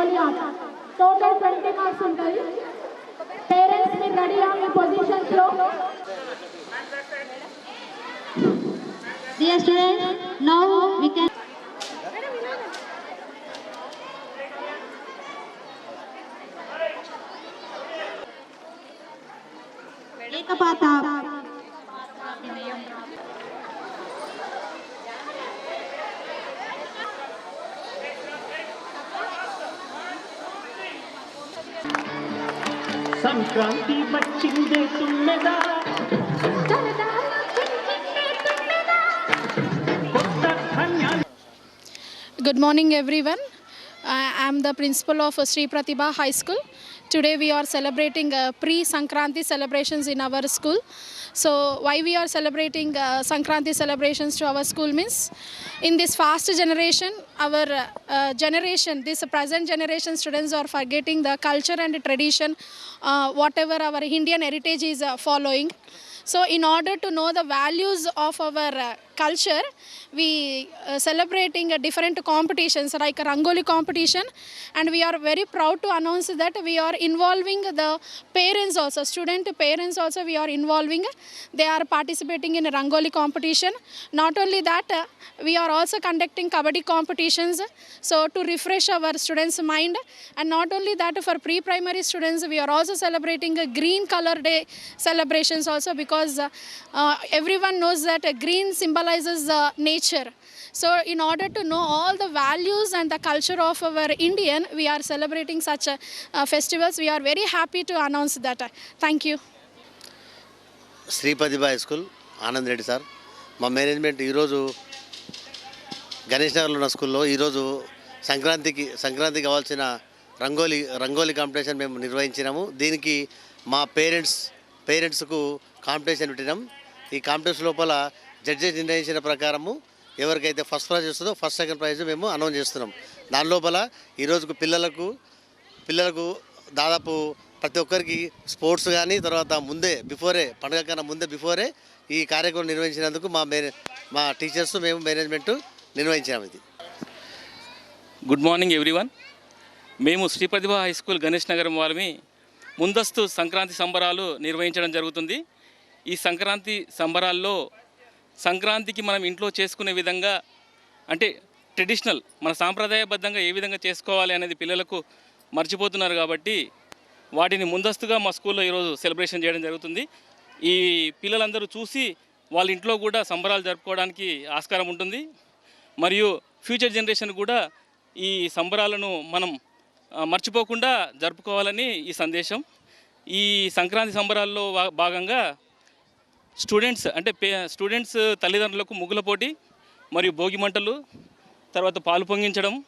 rangoli art total twenty marks ఉంటాయి parents మీరు రెడీగా మీ పొజిషన్స్ లో Dear students, now we can ఏకపాత Good morning everyone. I am the principal of Sri Pratibha High School. Today we are celebrating uh, pre-Sankranti celebrations in our school. So why we are celebrating uh, Sankranti celebrations to our school means in this fast generation, our uh, uh, generation, this present generation students are forgetting the culture and tradition, uh, whatever our Indian heritage is uh, following. So, in order to know the values of our uh, culture, we uh, celebrating different competitions like Rangoli competition, and we are very proud to announce that we are involving the parents also, student parents also. We are involving. They are participating in Rangoli competition. Not only that, uh, we are also conducting kabaddi competitions. So to refresh our students' mind, and not only that, for pre-primary students, we are also celebrating a green color day celebrations also because uh, uh, everyone knows that uh, green symbolizes uh, nature. So in order to know all the values and the culture of our Indian, we are celebrating such uh, uh, festivals. We are very happy to announce that. Thank you. Sri Pratibha high school Anand Reddy sir మా management ఈరోజు గణేష్ నగర్లో ఉన్న స్కూల్లో ఈరోజు సంక్రాంతికి సంక్రాంతికి కావాల్సిన rangoli rangoli competition మేము నిర్వహించినాము దీనికి మా పేరెంట్స్ పేరెంట్స్కు కాంపిటీషన్ పెట్టినాం. ఈ కాంపిటీషన్ లోపల జడ్జెస్ నిర్ణయించిన ప్రకారము ఎవరికైతే ఫస్ట్ ప్రైజ్ వస్తుందో ఫస్ట్ సెకండ్ ప్రైజ్ మేము అనౌన్స్ చేస్తున్నాం. దాని లోపల ఈరోజుకు పిల్లలకు పిల్లలకు దాదాపు ప్రతి ఒక్కరికి స్పోర్ట్స్ కానీ తర్వాత ముందే బిఫోరే పండుగ కన్నా ముందే బిఫోరే ఈ కార్యక్రమం నిర్వహించినందుకు మా మే మా టీచర్స్ మేము మేనేజ్మెంట్ నిర్వహించాము ఇది. Good morning everyone. మేము శ్రీ ప్రతిభ హై స్కూల్ గణేష్ నగరం వారిని ముందస్తు సంక్రాంతి సంబరాలు నిర్వహించడం జరుగుతుంది. ఈ సంక్రాంతి సంబరాల్లో సంక్రాంతికి మనం ఇంట్లో చేసుకునే విధంగా అంటే ట్రెడిషనల్ మన సాంప్రదాయబద్ధంగా ఏ విధంగా చేసుకోవాలి అనేది పిల్లలకు మర్చిపోతున్నారు కాబట్టి వాటిని ముందస్తుగా మా స్కూల్లో ఈరోజు సెలబ్రేషన్ చేయడం జరుగుతుంది. ఈ పిల్లలందరూ చూసి వాళ్ళ ఇంట్లో కూడా సంబరాలు జరుపుకోవడానికి ఆస్కారం ఉంటుంది. మరియు ఫ్యూచర్ జనరేషన్ కూడా ఈ సంబరాలను మనం మర్చిపోకుండా జరుపుకోవాలని ఈ సందేశం. ఈ సంక్రాంతి సంబరాల్లో భాగంగా స్టూడెంట్స్ అంటే పే స్టూడెంట్స్ తల్లిదండ్రులకు ముగ్గుల పోటీ మరియు భోగి మంటలు తర్వాత పాలు పొంగించడం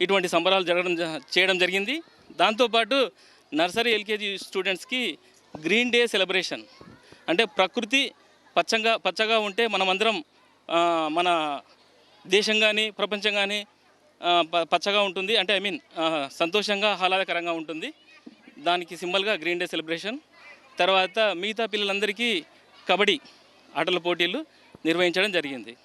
ఇటువంటి సంబరాలు జరగడం జ- చేయడం జరిగింది. దాంతోపాటు నర్సరీ ఎల్కేజీ స్టూడెంట్స్కి గ్రీన్ డే సెలబ్రేషన్ అంటే ప్రకృతి పచ్చగా పచ్చగా ఉంటే మనమందరం మన దేశం కానీ ప్రపంచం కానీ పచ్చగా ఉంటుంది. అంటే ఐ మీన్ సంతోషంగా ఆహ్లాదకరంగా ఉంటుంది. దానికి సింబల్గా గ్రీన్ డే సెలబ్రేషన్ తర్వాత మిగతా పిల్లలందరికీ కబడ్డీ ఆటల పోటీలు నిర్వహించడం జరిగింది.